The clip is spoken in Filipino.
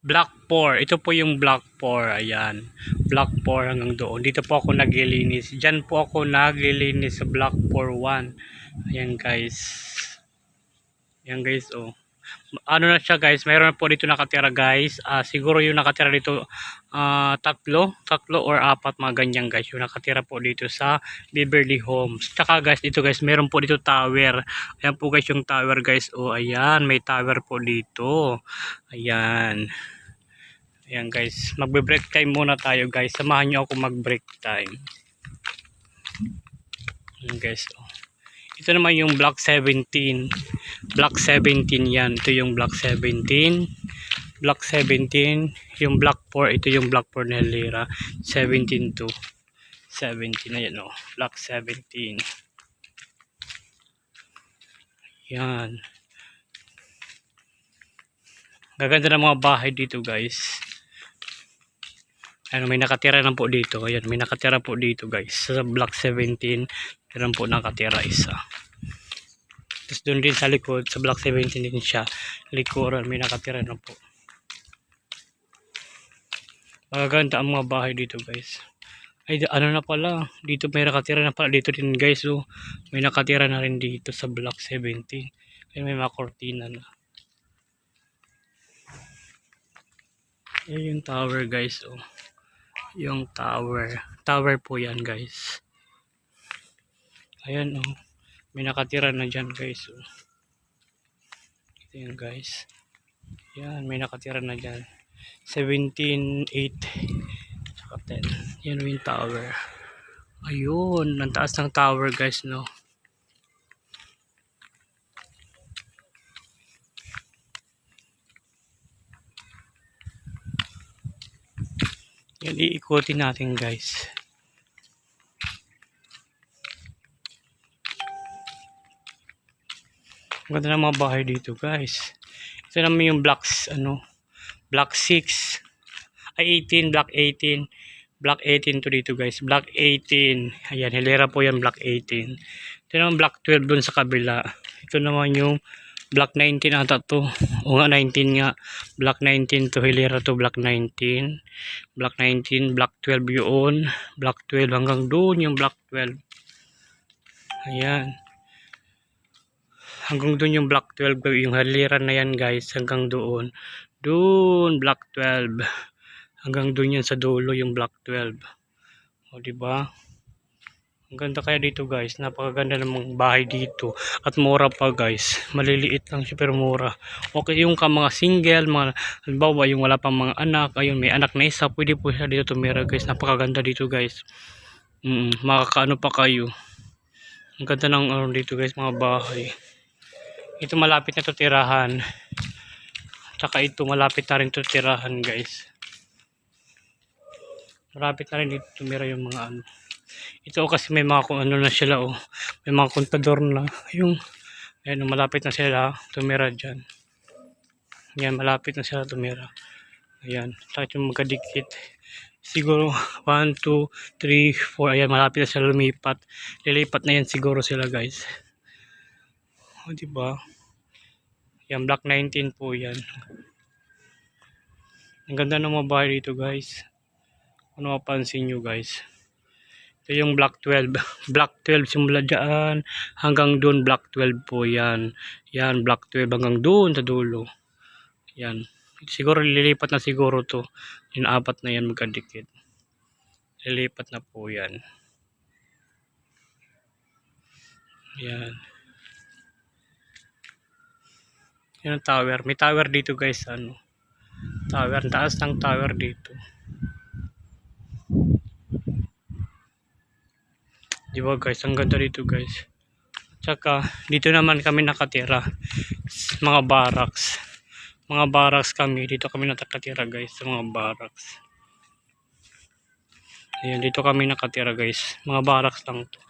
Block 4. Ito po yung block 4. Ayan. Block 4 hanggang doon. Dito po ako naglilinis. Diyan po ako naglilinis sa block 4 1. Ayan guys. Ayan guys oh. Ano na siya guys, mayroon na po dito nakatira guys. Ah, siguro yung nakatira dito ah, tatlo, tatlo or apat mga ganyan guys. Yung nakatira po dito sa Beverly Homes. Tsaka guys, dito guys, meron po dito tower. Ayan po guys yung tower guys. Oh, ayan, may tower po dito. Ayan. Ayan guys, magbe-break time muna tayo guys. Samahan niyo ako mag-break time. Ayan guys. Oh. Ito naman yung block 17. Block 17 yan. Ito yung block 17. Block 17. Yung block 4. Ito yung block 4 na Lira. 17 to 17. Ayan o. Block 17. Yan. Gaganda ng mga bahay dito guys. Ano, may nakatira lang po dito. Ayan, may nakatira po dito guys. Sa block 17, meron po nakatira isa. Tapos doon din sa likod, sa block 17 din siya. Likuran, may nakatira na po. Magaganda ang mga bahay dito guys. Ay, ano na pala. Dito may nakatira na pala. Dito din guys. Oh, may nakatira na rin dito sa block 17. Ay, may mga kortina na. Ayan yung tower guys. Oh yung tower. Tower po yan guys. Ayan oh. May nakatira na dyan guys. Oh. Ito guys. Yan, may nakatira na dyan. 17, 8, saka 10. Yan yung tower. Ayun, ang taas ng tower guys no. Yan, iikutin natin guys. Ganda ng mga bahay dito guys. Ito naman yung blocks, ano, block 6, ay 18, block 18. Block 18 to dito guys. Block 18. Ayan, hilera po yan, block 18. Ito naman block 12 dun sa kabila. Ito naman yung block 19 ata to. O nga 19 nga. Block 19 to hilera to block 19. Block 19, block 12 yun. Block 12 hanggang doon yung block 12. Ayan. Hanggang doon yung block 12 yung haliran na yan guys hanggang doon. Doon block 12. Hanggang doon yan sa dulo yung block 12. O di ba? Ang ganda kaya dito guys. Napakaganda ng bahay dito. At mura pa guys. Maliliit lang siya pero mura. Okay yung ka mga single, mga halimbawa yung wala pang mga anak, ayun may anak na isa, pwede po siya dito tumira guys. Napakaganda dito guys. Mm, makakaano pa kayo. Ang ganda ng ano dito guys, mga bahay. Ito malapit na to tirahan. Tsaka ito malapit na rin to tirahan guys. Malapit na rin dito tumira yung mga ano. Ito kasi may mga kung ano na sila oh. May mga kontador na. Yung ayun, malapit na sila tumira dyan. Yan, malapit na sila tumira. Ayan, takit yung magkadikit. Siguro 1, 2, 3, 4. Ayan, malapit na sila lumipat. Lilipat na yan siguro sila guys. O, diba? Yan, block 19 po yan. Ang ganda ng mga bahay dito guys. Kung mapansin nyo guys. Ito yung block 12. Block 12 simula dyan hanggang doon block 12 po yan. Yan, block 12 hanggang doon sa dulo. Yan. Siguro lilipat na siguro to. Yung apat na yan magkadikit. Lilipat na po yan. Yan. Yan ang tower. May tower dito guys. Ano? Tower. Taas ng tower dito. Di ba guys? Ang ganda dito guys. Tsaka dito naman kami nakatira. Mga barracks. Mga barracks kami. Dito kami nakatira guys. Sa mga barracks. Ayan, dito kami nakatira guys. Mga barracks lang to.